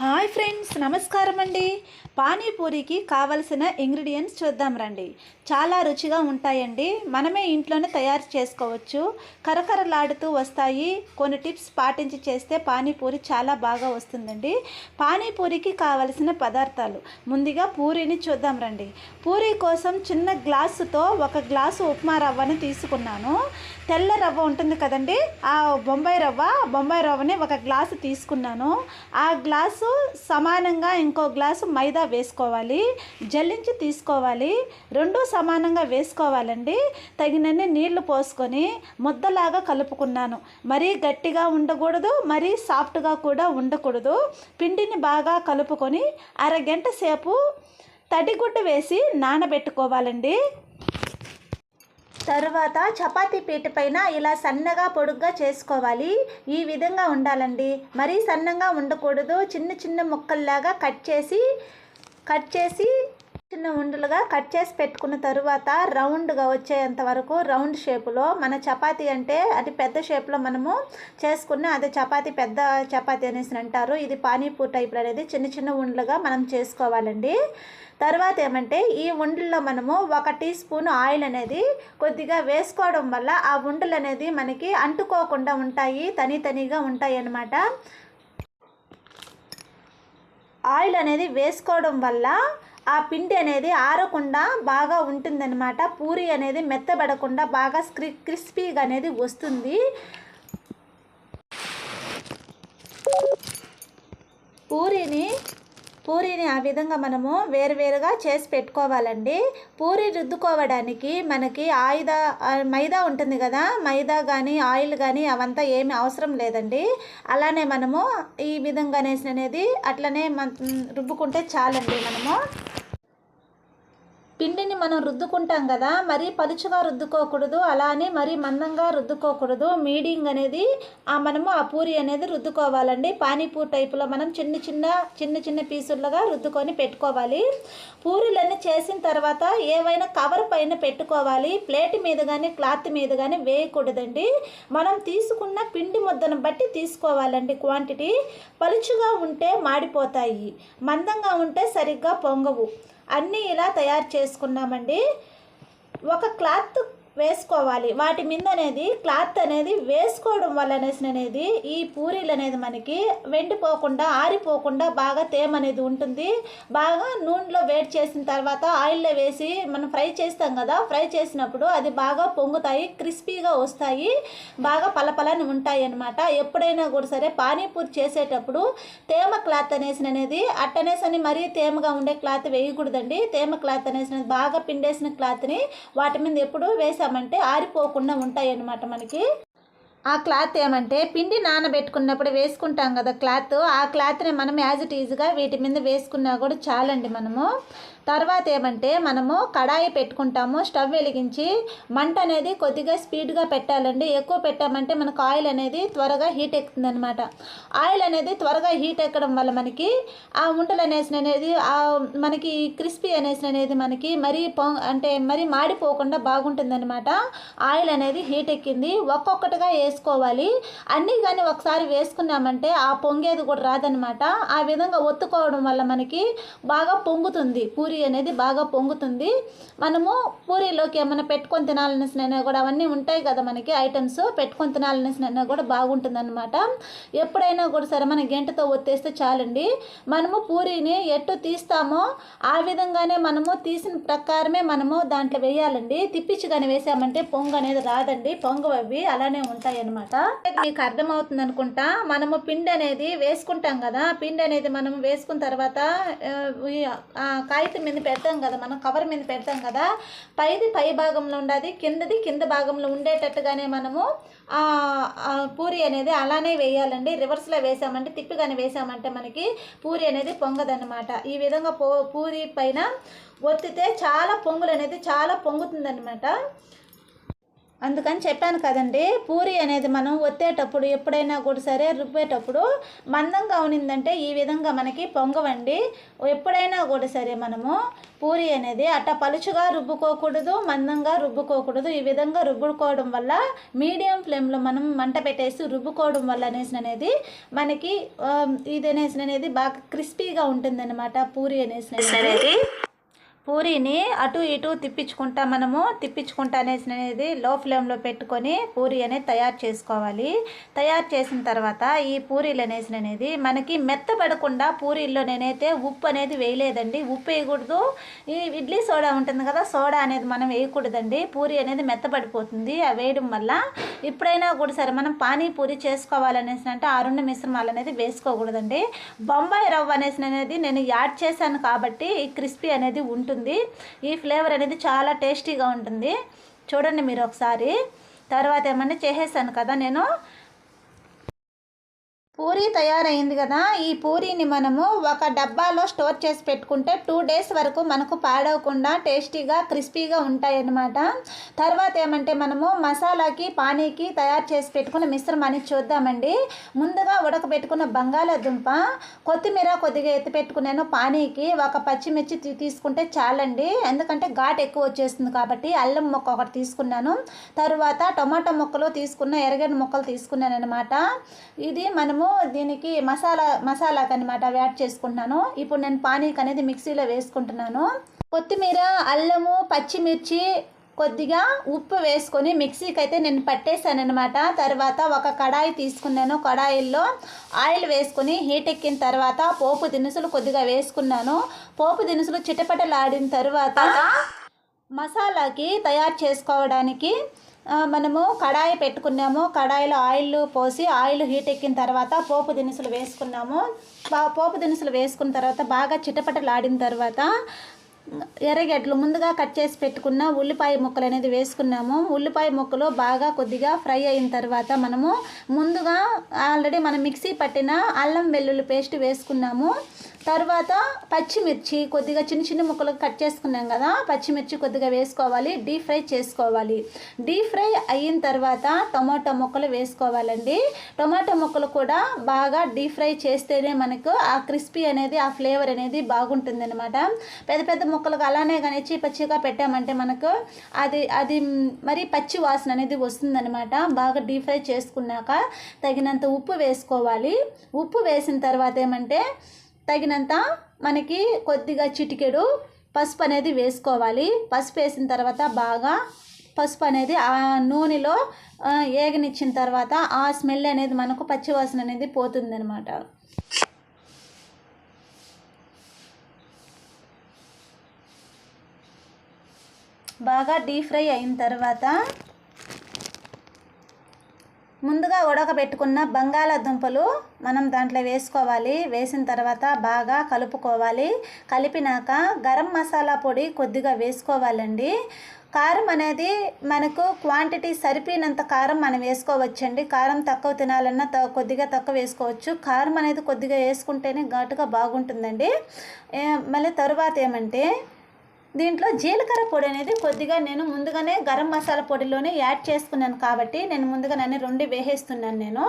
Hi friends నమస్కారం అండి పానీపూరికి కావలసిన ఇంగ్రీడియంట్స్ చూద్దాం రండి. చాలా రుచిగా ఉంటాయండి. మనమే ఇంట్లోనే తయారు చేసుకోవచ్చు. కరకరలాడుతూ వస్తాయి. కొన్ని టిప్స్ పాటించి చేస్తే పానీపూరి చాలా బాగా వస్తుందండి. పానీపూరికి కావలసిన పదార్థాలు. ముందుగా పూరీని చూద్దాం రండి. పూరీ కోసం చిన్న గ్లాసుతో ఒక గ్లాసు ఉప్మా రవ్వని తీసుకున్నాను. తెల్ల రవ్వ ఉంటుంది కదండి. ఆ బొంబాయి రవ్వ బొంబాయి రవ్వని ఒక గ్లాసు తీసుకున్నాను. ఆ గ్లాసు సమానంగా ఇంకో గ్లాసు మైదా వేసుకోవాలి. జల్లించి తీసుకోవాలి. రెండు సమానంగా వేసుకోవాలండి. తగినన్ని నీళ్ళు పోసుకొని ముద్దలాగా కలుపుకున్నాను. మరీ గట్టిగా ఉండకూడదు మరీ సాఫ్ట్గా కూడా ఉండకూడదు. పిండిని బాగా కలుపుకొని అరగంట సేపు తడిగుడ్డ వేసి నానబెట్టుకోవాలండి. తర్వాత చపాతీ పీట పైన ఇలా సన్నగా పొడుగ్గా చేసుకోవాలి. ఈ విధంగా ఉండాలండి. మరీ సన్నంగా ఉండకూడదు. చిన్న చిన్న ముక్కల్లాగా కట్ చేసి కట్ చేసి చిన్న ఉండలుగా కట్ చేసి పెట్టుకున్న తరువాత రౌండ్గా వచ్చేంత వరకు రౌండ్ షేపులో మన చపాతి అంటే అది పెద్ద షేప్లో మనము చేసుకున్న అది చపాతి పెద్ద చపాతి అనేసి అంటారు. ఇది పానీపూర్ టైప్ అనేది చిన్న చిన్న ఉండలుగా మనం చేసుకోవాలండి. తర్వాత ఏమంటే ఈ ఉండల్లో మనము ఒక టీ స్పూన్ ఆయిల్ అనేది కొద్దిగా వేసుకోవడం వల్ల ఆ ఉండలు అనేది మనకి అంటుకోకుండా ఉంటాయి తని తనిగా ఉంటాయి అన్నమాట. ఆయిల్ అనేది వేసుకోవడం వల్ల ఆ పిండి అనేది ఆరకుండా బాగా ఉంటుందన్నమాట. పూరి అనేది మెత్తబడకుండా బాగా క్రిస్పీగా అనేది వస్తుంది. పూరిని పూరీని ఆ విధంగా మనము వేరువేరుగా చేసి పెట్టుకోవాలండి. పూరి రుద్దుకోవడానికి మనకి ఆయుధ మైదా ఉంటుంది కదా. మైదా కానీ ఆయిల్ కానీ అవంతా ఏమి అవసరం లేదండి. అలానే మనము ఈ విధంగా అనేసి అనేది అట్లనే రుబ్బుకుంటే చాలండి మనము. పిండిని మనం రుద్దుకుంటాం కదా మరీ పలుచుగా రుద్దుకోకూడదు అలానే మరీ మందంగా రుద్దుకోకూడదు. మీడింగ్ అనేది ఆ మనము ఆ పూరి అనేది రుద్దుకోవాలండి. పానీపూరి టైపులో మనం చిన్న చిన్న చిన్న చిన్న పీసులుగా రుద్దుకొని పెట్టుకోవాలి. పూరీలన్నీ చేసిన తర్వాత ఏవైనా కవర్ పైన పెట్టుకోవాలి. ప్లేట్ మీద కానీ క్లాత్ మీద కానీ వేయకూడదండి. మనం తీసుకున్న పిండి ముద్దను బట్టి తీసుకోవాలండి క్వాంటిటీ. పలుచుగా ఉంటే మాడిపోతాయి. మందంగా ఉంటే సరిగ్గా పొంగవు. అన్నీ ఇలా తయారు చేసుకున్నామండి? ఒక క్లాత్ వేసుకోవాలి. వాటి మీద అనేది క్లాత్ అనేది వేసుకోవడం వల్ల అనేసి అనేది ఈ పూరీలు అనేది మనకి వెండిపోకుండా ఆరిపోకుండా బాగా తేమ అనేది ఉంటుంది. బాగా నూనెలో వేడి చేసిన తర్వాత ఆయిల్లో వేసి మనం ఫ్రై చేస్తాం కదా ఫ్రై చేసినప్పుడు అది బాగా పొంగుతాయి క్రిస్పీగా వస్తాయి బాగా పలపలని ఉంటాయి అనమాట ఎప్పుడైనా కూడా సరే పానీపూరి చేసేటప్పుడు తేమ క్లాత్ అనేసి అనేది అట్టనేసి అని మరీ తేమగా ఉండే క్లాత్ వేయకూడదండి. తేమ క్లాత్ అనేసి బాగా పిండేసిన క్లాత్ని వాటి మీద ఎప్పుడు వేసామంటే ఆరిపోకుండా ఉంటాయి అన్నమాట మనకి. ఆ క్లాత్ ఏమంటే పిండి నానబెట్టుకున్నప్పుడు వేసుకుంటాం కదా క్లాత్ ఆ క్లాత్ని మనం యాజ్ ఇట్ ఈజ్గా వీటి మీద వేసుకున్నా కూడా చాలండి మనము. తర్వాత ఏమంటే మనము కడాయి పెట్టుకుంటాము స్టవ్ వెలిగించి మంట అనేది కొద్దిగా స్పీడ్గా పెట్టాలండి. ఎక్కువ పెట్టామంటే మనకు ఆయిల్ అనేది త్వరగా హీట్ ఎక్కుతుంది అనమాట ఆయిల్ అనేది త్వరగా హీట్ ఎక్కడం వల్ల మనకి ఆ ఉండలు అనేసి అనేది ఆ మనకి క్రిస్పీ అనేసి అనేది మనకి మరీ పొ అంటే మరీ మాడిపోకుండా బాగుంటుందన్నమాట. ఆయిల్ అనేది హీట్ ఎక్కింది. ఒక్కొక్కటిగా వేసుకోవాలి. అన్నీ కానీ ఒకసారి వేసుకున్నామంటే ఆ పొంగేది కూడా రాదనమాట ఆ విధంగా ఒత్తుకోవడం వల్ల మనకి బాగా పొంగుతుంది. పూరి అనేది బాగా పొంగుతుంది. మనము పూరీలోకి ఏమైనా పెట్టుకొని తినాలనేసినా కూడా అవన్నీ ఉంటాయి కదా మనకి ఐటమ్స్. పెట్టుకొని తినాలనేసినా కూడా బాగుంటుంది అనమాట ఎప్పుడైనా కూడా సరే మన గంటతో ఒత్తేస్తే చాలండి. మనము పూరీని ఎట్టు తీస్తామో ఆ విధంగానే మనము తీసిన ప్రకారమే మనము దాంట్లో వేయాలండి. తిప్పించి కానీ వేసామంటే పొంగు అనేది రాదండి. పొంగు అవి అలానే ఉంటాయి. అనమాట మీకు అర్థమవుతుంది అనుకుంటా. మనము పిండి అనేది వేసుకుంటాం కదా. పిండి అనేది మనం వేసుకున్న తర్వాత కాగితం మీద పెడతాం కదా. మనం కవర్ మీద పెడతాం కదా. పైది పై భాగంలో ఉండదు కిందది కింద భాగంలో ఉండేటట్టుగానే మనము పూరి అనేది అలానే వేయాలండి. రివర్స్లో వేసామంటే తిప్పిగానే వేసామంటే మనకి పూరి అనేది పొంగదన్నమాట. ఈ విధంగా పూరి పైన ఒత్తితే చాలా పొంగులు అనేది చాలా పొంగుతుందన్నమాట. అందుకని చెప్పాను కదండి పూరి అనేది మనం ఒత్తేటప్పుడు ఎప్పుడైనా కూడా సరే రుబ్బేటప్పుడు మందంగా ఉన్నిందంటే ఈ విధంగా మనకి పొంగవండి. ఎప్పుడైనా కూడా సరే మనము పూరి అనేది అట్ట పలుచుగా రుబ్బుకోకూడదు మందంగా రుబ్బుకోకూడదు. ఈ విధంగా రుబ్బుకోవడం వల్ల మీడియం ఫ్లేమ్లో మనం మంట పెట్టేసి రుబ్బుకోవడం వల్ల అనేసి అనేది మనకి ఇది అనేసి అనేది బాగా క్రిస్పీగా ఉంటుందన్నమాట పూరి అనేసి అనేది పూరీని అటు ఇటు తిప్పించుకుంటా మనము తిప్పించుకుంటా అనేసి అనేది లో ఫ్లేమ్లో పెట్టుకొని పూరి అనేది తయారు చేసుకోవాలి. తయారు చేసిన తర్వాత ఈ పూరీలు అనేసి అనేది మనకి మెత్తబడకుండా పూరీల్లో నేనైతే ఉప్పు అనేది వేయలేదండి. ఉప్పు వేయకూడదు. ఈ ఇడ్లీ సోడా ఉంటుంది కదా సోడా అనేది మనం వేయకూడదండి. పూరి అనేది మెత్తబడిపోతుంది. అవి వేయడం వల్ల ఎప్పుడైనా కూడా సరే మనం పానీపూరి చేసుకోవాలనేసి అంటే ఆ రెండు మిశ్రమాలు అనేది వేసుకోకూడదండి. బొంబాయి రవ్వ అనేసి అనేది నేను యాడ్ చేశాను కాబట్టి ఈ క్రిస్పీ అనేది ఉంటుంది. ఈ ఫ్లేవర్ అనేది చాలా టేస్టీగా ఉంటుంది. చూడండి మీరు ఒకసారి. తర్వాత ఏమన్నా చేసేసాను కదా నేను. పూరి తయారైంది కదా ఈ పూరీని మనము ఒక డబ్బాలో స్టోర్ చేసి పెట్టుకుంటే టూ డేస్ వరకు మనకు పాడవకుండా టేస్టీగా క్రిస్పీగా ఉంటాయి అన్నమాట తర్వాత ఏమంటే మనము మసాలాకి పానీకి తయారు చేసి పెట్టుకున్న మిశ్రమాన్ని చూద్దామండి. ముందుగా ఉడకబెట్టుకున్న బంగాళాదుంప కొత్తిమీర కొద్దిగా ఎత్తి పెట్టుకున్నాను పానీకి. ఒక పచ్చిమిర్చి తీసుకుంటే చాలండి. ఎందుకంటే ఘాట్ ఎక్కువ వచ్చేస్తుంది కాబట్టి అల్లం మొక్క ఒకటి తీసుకున్నాను. తర్వాత టొమాటో ముక్కలు తీసుకున్న ఎర్రగడ్డ ముక్కలు తీసుకున్నాను అనమాట ఇది మనము దీనికి మసాలా మసాలాకి అనమాట యాడ్ చేసుకుంటున్నాను. ఇప్పుడు నేను పానీకి అనేది మిక్సీలో వేసుకుంటున్నాను. కొత్తిమీర అల్లము పచ్చిమిర్చి కొద్దిగా ఉప్పు వేసుకొని మిక్సీకి అయితే నేను పట్టేశాను అనమాట తర్వాత ఒక కడాయి తీసుకున్నాను కడాయిల్లో. ఆయిల్ వేసుకొని హీట్ ఎక్కిన తర్వాత పోపు దినుసులు కొద్దిగా వేసుకున్నాను. పోపు దినుసులు చిటపటలాడిన తర్వాత మసాలాకి తయారు చేసుకోవడానికి మనము కడాయి పెట్టుకున్నాము. కడాయిలో ఆయిల్ పోసి ఆయిల్ హీట్ ఎక్కిన తర్వాత పోపు దినుసులు వేసుకున్నాము. పోపు దినుసులు వేసుకున్న తర్వాత బాగా చిటపటలాడిన తర్వాత ఎర్రగడ్డలు ముందుగా కట్ చేసి పెట్టుకున్న ఉల్లిపాయ ముక్కలు అనేది వేసుకున్నాము. ఉల్లిపాయ ముక్కలు బాగా కొద్దిగా ఫ్రై అయిన తర్వాత మనము ముందుగా ఆల్రెడీ మనం మిక్సీ పట్టిన అల్లం వెల్లుల్లి పేస్ట్ వేసుకున్నాము. తర్వాత పచ్చిమిర్చి కొద్దిగా చిన్న చిన్న ముక్కలు కట్ చేసుకున్నాం కదా పచ్చిమిర్చి కొద్దిగా వేసుకోవాలి డీప్ ఫ్రై చేసుకోవాలి. డీప్ ఫ్రై అయిన తర్వాత టొమాటో ముక్కలు వేసుకోవాలండి. టొమాటో ముక్కలు కూడా బాగా డీప్ ఫ్రై చేస్తేనే మనకు ఆ క్రిస్పీ అనేది ఆ ఫ్లేవర్ అనేది బాగుంటుంది అనమాట పెద్ద పెద్ద ముక్కలకు అలానే కానీ పచ్చిగా పెట్టామంటే మనకు అది అది మరి పచ్చి వాసన అనేది వస్తుందన్నమాట. బాగా డీప్ ఫ్రై చేసుకున్నాక తగినంత ఉప్పు వేసుకోవాలి. ఉప్పు వేసిన తర్వాత ఏమంటే తగినంత మనకి కొద్దిగా చిటికెడు పసుపు అనేది వేసుకోవాలి. పసుపు వేసిన తర్వాత బాగా పసుపు అనేది ఆ నూనెలో ఏగనిచ్చిన తర్వాత ఆ స్మెల్ అనేది మనకు పచ్చివాసన అనేది పోతుందన్నమాట. బాగా డీప్ ఫ్రై అయిన తర్వాత ముందుగా ఉడకబెట్టుకున్న బంగాళాదుంపలు మనం దాంట్లో వేసుకోవాలి. వేసిన తర్వాత బాగా కలుపుకోవాలి. కలిపినాక గరం మసాలా పొడి కొద్దిగా వేసుకోవాలండి. కారం అనేది మనకు క్వాంటిటీ సరిపోయినంత కారం మనం వేసుకోవచ్చండి. కారం తక్కువ తినాలన్నా త- కొద్దిగా తక్కువ వేసుకోవచ్చు. కారం అనేది కొద్దిగా వేసుకుంటేనే ఘాటుగా బాగుంటుందండి. మళ్ళీ తరువాత ఏమంటే దీంట్లో జీలకర్ర పొడి అనేది కొద్దిగా నేను ముందుగానే గరం మసాలా పొడిలోనే యాడ్ చేసుకున్నాను కాబట్టి నేను ముందుగానే రెండు వేసేస్తున్నాను నేను.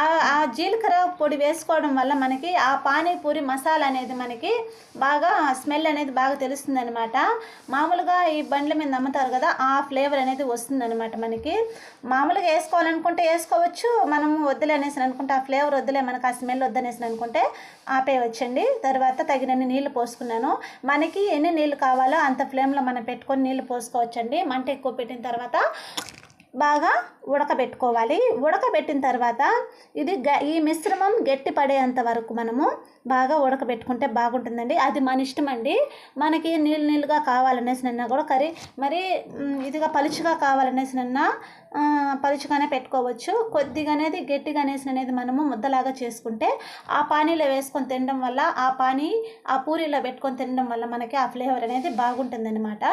ఆ జీలకర్ర పొడి వేసుకోవడం వల్ల మనకి ఆ పానీపూరి మసాలా అనేది మనకి బాగా స్మెల్ అనేది బాగా తెలుస్తుంది అనమాట మామూలుగా ఈ బండ్ల మీద అమ్ముతారు కదా ఆ ఫ్లేవర్ అనేది వస్తుందనమాట మనకి. మామూలుగా వేసుకోవాలనుకుంటే వేసుకోవచ్చు మనము వద్దులే అనేసి అనుకుంటే ఆ ఫ్లేవర్ వద్దులే మనకు ఆ స్మెల్ వద్దనేసి అనుకుంటే ఆపేయవచ్చండి. తర్వాత తగినన్ని నీళ్ళు పోసుకున్నాను. మనకి ఎన్ని నీళ్ళు కావాలి అంత ఫ్లేమ్లో మనం పెట్టుకొని నీళ్ళు పోసుకోవచ్చండి. మంట ఎక్కువ పెట్టిన తర్వాత బాగా ఉడకబెట్టుకోవాలి. ఉడకబెట్టిన తర్వాత ఇది గ ఈ మిశ్రమం గట్టి పడేంత వరకు మనము బాగా ఉడకబెట్టుకుంటే బాగుంటుందండి. అది మన ఇష్టం అండి మనకి నీళ్ళు నీళ్ళుగా కావాలనేసి నన్నా కూడా కర్రీ మరి ఇదిగా పలుచుగా కావాలనేసి నన్నా పలుచుగానే పెట్టుకోవచ్చు. కొద్దిగా అనేది గట్టిగా అనేసి అనేది మనము ముద్దలాగా చేసుకుంటే ఆ పానీలో వేసుకొని తినడం వల్ల ఆ పానీ ఆ పూరీలో పెట్టుకొని తినడం వల్ల మనకి ఆ ఫ్లేవర్ అనేది బాగుంటుందన్నమాట.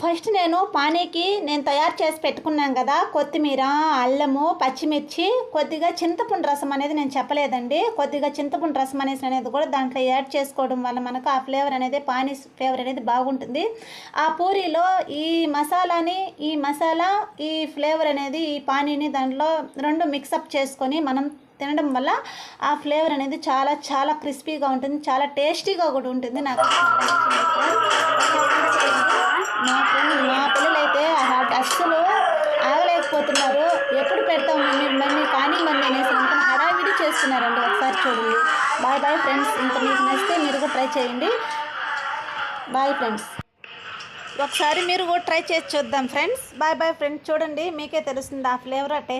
ఫస్ట్ నేను పానీకి నేను తయారు చేసి పెట్టుకున్నాను కదా కొత్తిమీర అల్లము పచ్చిమిర్చి కొద్దిగా చింతపండు రసం అనేది నేను చెప్పలేదండి. కొద్దిగా చింతపండు రసం అనేసి అనేది కూడా దాంట్లో యాడ్ చేసుకోవడం వల్ల మనకు ఆ ఫ్లేవర్ అనేది పానీ ఫ్లేవర్ అనేది బాగుంటుంది. ఆ పూరీలో ఈ మసాలాని ఈ మసాలా ఈ ఫ్లేవర్ అనేది ఈ పానీని దాంట్లో రెండు మిక్సప్ చేసుకొని మనం తినడం వల్ల ఆ ఫ్లేవర్ అనేది చాలా చాలా క్రిస్పీగా ఉంటుంది చాలా టేస్టీగా కూడా ఉంటుంది నాకు. మా మా పిల్లలు అయితే అస్సలు ఆగలేకపోతున్నారు. ఎప్పుడు పెడతాం మమ్మీ మమ్మీ కానీ మమ్మీ అనేసి అనుకుని హడావిడి చేస్తున్నారండి ఒకసారి చూడండి. Bye bye friends. ఇంకా మీకు నచ్చితే మీరు కూడా ట్రై చేయండి. Bye friends. ఒకసారి మీరు కూడా ట్రై చేసి చూద్దాం ఫ్రెండ్స్. Bye bye friends. చూడండి మీకే తెలుస్తుంది ఆ ఫ్లేవర్